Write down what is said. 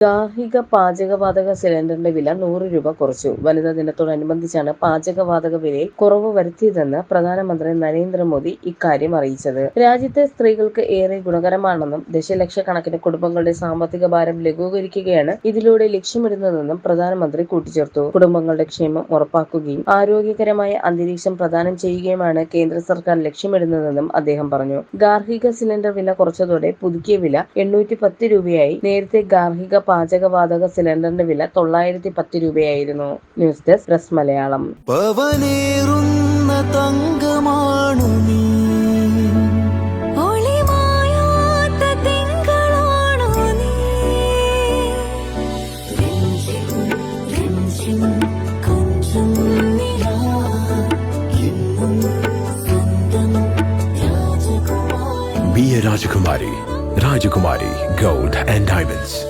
ഗാർഹിക പാചകവാതക സിലിണ്ടറിന്റെ വില നൂറ് രൂപ കുറച്ചു. വനിതാ ദിനത്തോടനുബന്ധിച്ചാണ് പാചകവാതക വിലയിൽ കുറവ് വരുത്തിയതെന്ന് പ്രധാനമന്ത്രി നരേന്ദ്രമോദി ഇക്കാര്യം അറിയിച്ചത്. രാജ്യത്തെ സ്ത്രീകൾക്ക് ഏറെ ഗുണകരമാണെന്നും ദശലക്ഷക്കണക്കിന് കുടുംബങ്ങളുടെ സാമ്പത്തിക ഭാരം ലഘൂകരിക്കുകയാണ് ഇതിലൂടെ ലക്ഷ്യമിടുന്നതെന്നും പ്രധാനമന്ത്രി കൂട്ടിച്ചേർത്തു. കുടുംബങ്ങളുടെ ക്ഷേമം ഉറപ്പാക്കുകയും ആരോഗ്യകരമായ അന്തരീക്ഷം പ്രദാനം ചെയ്യുകയുമാണ് കേന്ദ്ര സർക്കാർ ലക്ഷ്യമിടുന്നതെന്നും അദ്ദേഹം പറഞ്ഞു. ഗാർഹിക സിലിണ്ടർ വില കുറച്ചതോടെ പുതുക്കിയ വില എണ്ണൂറ്റി പത്ത് രൂപയായി. നേരത്തെ ഗാർഹിക പാചകവാതക സിലിണ്ടറിന്റെ വില തൊള്ളായിരത്തി പത്ത് രൂപയായിരുന്നു. News desk press Malayalam. രാജകുമാരി തങ്കമാണു നീ. രാജകുമാരി Be a Rajakumari. Rajakumari Gold and Diamonds.